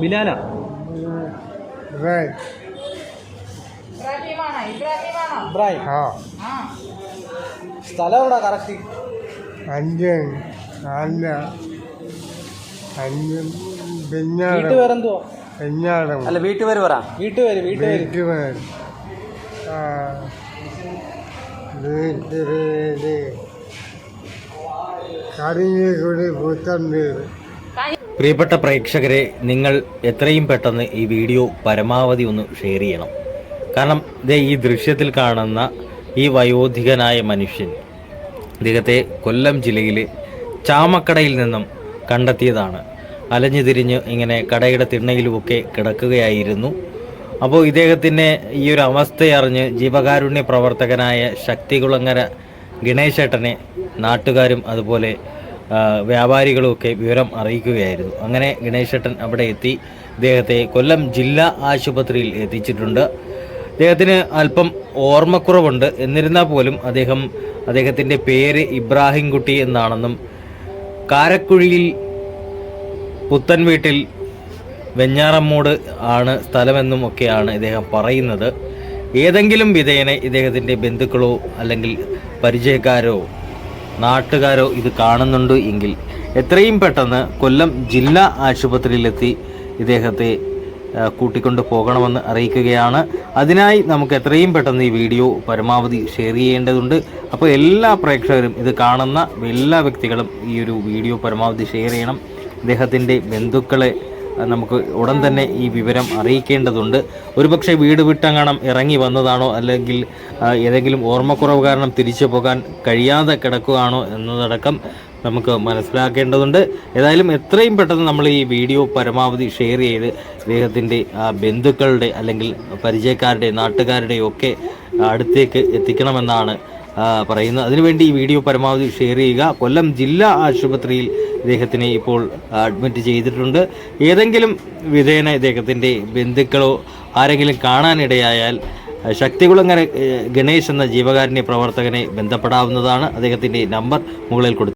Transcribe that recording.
ബിലാല. ഇബ്രാഹിം. സ്ഥലം എവിടെ കറക്റ്റ്? അഞ്ച് അല്ല. അഞ്ച് പിന്നെ വീട്ടുപേരെന്തോ പിന്നാടം. അല്ല വീട്ടുപേര് പറ. വീട്ടുപേര് വീട്ടുപേര്. വീട്ടുപേര്. കറിഞ്ഞുകൂടി പുത്തൻ വീട് പ്രിയപ്പെട്ട പ്രേക്ഷകരെ നിങ്ങൾ എത്രയും പെട്ടെന്ന് ഈ വീഡിയോ പരമാവധി ഒന്ന് ഷെയർ ചെയ്യണം. കാരണം ദേ ഈ ദൃശ്യത്തിൽ കാണുന്ന ഈ വയോധികനായ മനുഷ്യൻ ഇദ്ദേഹത്തെ കൊല്ലം ജില്ലയിലെ ചാമക്കടയിൽ നിന്നും കണ്ടെത്തിയതാണ്. അലഞ്ഞു തിരിഞ്ഞ് ഇങ്ങനെ കടയുടെ തിണ്ണയിലുമൊക്കെ കിടക്കുകയായിരുന്നു. അപ്പോൾ ഇദ്ദേഹത്തിന്റെ ഈ ഒരു അവസ്ഥയറിഞ്ഞ് ജീവകാരുണ്യ പ്രവർത്തകനായ ശക്തികുളങ്ങര ഗണേശേട്ടനെ നാട്ടുകാരും അതുപോലെ വ്യാപാരികളുമൊക്കെ വിവരം അറിയിക്കുകയായിരുന്നു. അങ്ങനെ ഗണേശേട്ടൻ അവിടെ എത്തി. ഇദ്ദേഹത്തെ കൊല്ലം ജില്ലാ ആശുപത്രിയിൽ എത്തിച്ചിട്ടുണ്ട്. അദ്ദേഹത്തിന് അല്പം ഓർമ്മക്കുറവുണ്ട്. എന്നിരുന്നാൽ പോലും അദ്ദേഹം അദ്ദേഹത്തിന്റെ പേര് ഇബ്രാഹിം കുട്ടി എന്നാണെന്നും കാരക്കുഴിയിൽ പുത്തൻ വീട്ടിൽ വെഞ്ഞാറമ്മൂട് ആണ് സ്ഥലമെന്നും ഒക്കെയാണ് ഇദ്ദേഹം പറയുന്നത്. ഏതെങ്കിലും വിധേയനെ ഇദ്ദേഹത്തിന്റെ ബന്ധുക്കളോ അല്ലെങ്കിൽ പരിചയക്കാരോ നാട്ടുകാരോ ഇത് കാണുന്നുണ്ട് എങ്കിൽ എത്രയും പെട്ടെന്ന് കൊല്ലം ജില്ലാ ആശുപത്രിയിലെത്തി ഇദ്ദേഹത്തെ കൂട്ടിക്കൊണ്ട് പോകണമെന്ന് അറിയിക്കുകയാണ്. അതിനായി നമുക്ക് എത്രയും പെട്ടെന്ന് ഈ വീഡിയോ പരമാവധി ഷെയർ ചെയ്യേണ്ടതുണ്ട്. അപ്പോൾ എല്ലാ പ്രേക്ഷകരും ഇത് കാണുന്ന എല്ലാ വ്യക്തികളും ഈ ഒരു വീഡിയോ പരമാവധി ഷെയർ ചെയ്യണം. ഇദ്ദേഹത്തിന്റെ ബന്ധുക്കളെ നമുക്ക് ഉടൻ തന്നെ ഈ വിവരം അറിയിക്കേണ്ടതുണ്ട്. ഒരുപക്ഷെ വീട് വിട്ടങ്ങണം ഇറങ്ങി വന്നതാണോ അല്ലെങ്കിൽ ഏതെങ്കിലും ഓർമ്മക്കുറവ് കാരണം തിരിച്ചു പോകാൻ കഴിയാതെ കിടക്കുകയാണോ എന്നതടക്കം നമുക്ക് മനസ്സിലാക്കേണ്ടതുണ്ട്. ഏതായാലും എത്രയും പെട്ടെന്ന് നമ്മൾ ഈ വീഡിയോ പരമാവധി ഷെയർ ചെയ്ത് ഇദ്ദേഹത്തിന്റെ ബന്ധുക്കളുടെ അല്ലെങ്കിൽ പരിചയക്കാരുടെ നാട്ടുകാരുടെ ഒക്കെ അടുത്തേക്ക് എത്തിക്കണമെന്നാണ് പറയുന്നത് അതിനുവേണ്ടി ഈ വീഡിയോ പരമാവധി ഷെയർ ചെയ്യുക. കൊല്ലം ജില്ലാ ആശുപത്രിയിൽ ഇദ്ദേഹത്തിനെ ഇപ്പോൾ അഡ്മിറ്റ് ചെയ്തിട്ടുണ്ട്. ഏതെങ്കിലും വിധേന ഇദ്ദേഹത്തിന്റെ ബന്ധുക്കളോ ആരെങ്കിലും കാണാനിടയായാൽ ശക്തികുളങ്ങനെ ഗണേശ് എന്ന ജീവകാരുണ്യ പ്രവർത്തകനെ ബന്ധപ്പെടാവുന്നതാണ്. അദ്ദേഹത്തിന്റെ നമ്പർ മുകളിൽ കൊടുത്തു